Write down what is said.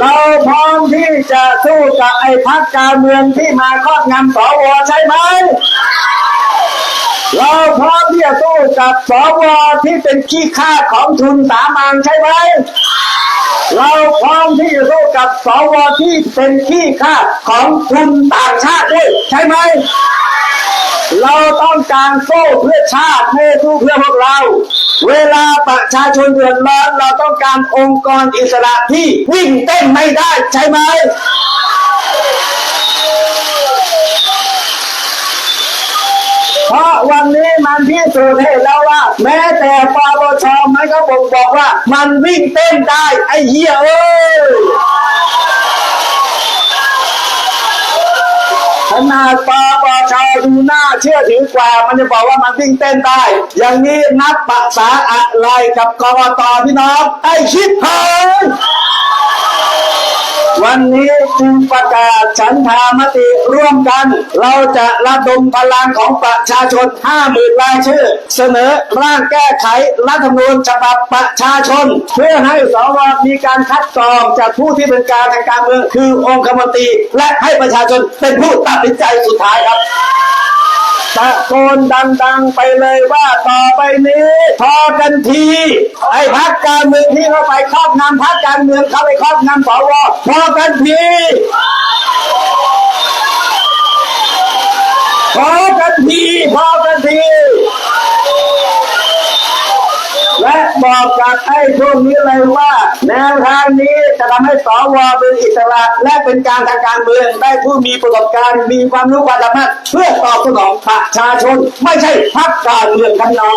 เราพร้อมที่จะสู้กับไอ้พักการเมืองที่มาครอบงำสวใช่ไหม เราพร้อมที่จะสู้กับสวที่เป็นขี้ข้าของทุนสามัญใช่ไหม เราพร้อมที่จะสู้กับสวที่เป็นขี้ข้าของทุนต่างชาติด้วยใช่ไหมเราต้องการสู้เพื่อชาติไม่สู้เพื่อพวกเรา เวลาประชาชนเดือดร้อนเราต้องการองค์กรอิสระที่วิ่งเต้นไม่ได้ใช่ไหมเพราะวันนี้มันพิสูจน์ให้เห็นแล้วว่า แม้แต่ปปชมันก็บอกบอกว่า มันวิ่งเต้นได้ไอ้เหี้ยเอ้ยขนาดปปชดูน่า เชื่อถือกว่า มันจะบอกว่ามันวิ่งเต้นได้ อย่างนี้นับภาษาอะไรกับกรตพี่น้องไอ้ชิบหายวันนี้จึงประกาศฉันทามติร่วมกัน เราจะระดมพลังของประชาชน 50,000รายชื่อ เสนอร่างแก้ไขรัฐธรรมนูญฉบับประชาชน เพื่อให้สวมีการคัดกรองจากผู้ที่เป็นการทางการเมืองคือองคมนตรี และให้ประชาชนเป็นผู้ตัดสินใจสุดท้ายครับ ตะโกนดังๆไปเลยว่าต่อไปนี้ พอกันทีไอ้พักการเมืองที่เข้าไปครอบงำพักการเมืองเข้าไปครอบงำสวพอกันทีพอกันทีพอ บอกกับไอ้พวกนี้เลยว่า แนวทางนี้จะทำให้สวเป็นอิสระและเป็นการทางการเมืองได้ผู้มีประสบการณ์มีความรู้ความสามารถเพื่อตอบสนองประชาชน ไม่ใช่พรรคการเมืองครับพี่น้อง